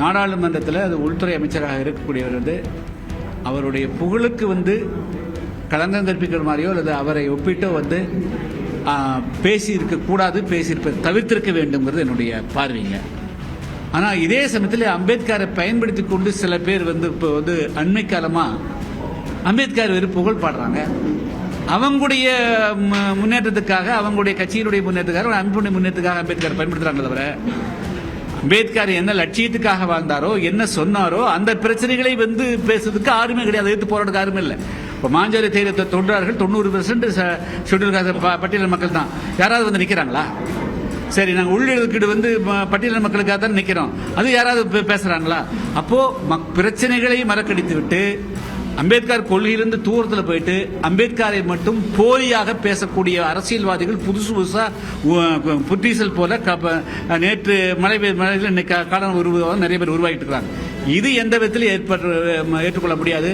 நாடாளுமன்றத்தில் அது உள்துறை அமைச்சராக இருக்கக்கூடியவர் வந்து அவருடைய புகழுக்கு வந்து களங்கம் கற்பிக்கிற மாதிரியோ அல்லது அவரை ஒப்பிட்டோ வந்து பேசியிருக்க கூடாது பேசியிருப்ப தவிர்த்திருக்க வேண்டும்ங்கிறது என்னுடைய பார்வைங்க. ஆனால் இதே சமயத்தில் அம்பேத்கரை பயன்படுத்தி கொண்டு சில பேர் வந்து இப்போ வந்து அண்மை காலமாக அம்பேத்கர் வெறும் புகழ் பாடுறாங்க. அவங்களுடைய முன்னேற்றத்துக்காக அவங்களுடைய கட்சியினுடைய முன்னேற்றத்துக்காக அன்புடைய அமைப்புடைய முன்னேற்றத்துக்காக அம்பேத்கர் பயன்படுத்துகிறாங்க தவிர அம்பேத்கர் என்ன லட்சியத்துக்காக வாழ்ந்தாரோ என்ன சொன்னாரோ அந்த பிரச்சனைகளை வந்து பேசுறதுக்கு யாருமே கிடையாது. எதிர்த்து போராட்டத்துக்கு யாருமே இல்லை. இப்போ மாஞ்சாரி தேர்தலை தொண்டார்கள் தொண்ணூறு பெர்சன்ட் ஷெட்யூல் ப- பட்டியல் மக்கள் தான். யாராவது வந்து நிற்கிறாங்களா சரி நாங்கள் உள்ளிடுக்கீடு வந்து ம- மக்களுக்காக தான் நிற்கிறோம் அது யாராவது பேசுகிறாங்களா அப்போது மக்- பிரச்சனைகளை மறக்கடித்து விட்டு அம்பேத்கர் கொள்கையிலிருந்து தூரத்தில் போயிட்டு அம்பேத்கரை மட்டும் போலியாக பேசக்கூடிய அரசியல்வாதிகள் புதுசு புதுசாக உ- போல நேற்று மழை பெய்த மழையில் இன்னைக்கு காலம் உருவாக நிறைய பேர் உருவாகிட்டு இருக்கிறாங்க. இது எந்த விதத்தில் ஏற்பட்டு ஏற்றுக்கொள்ள முடியாது.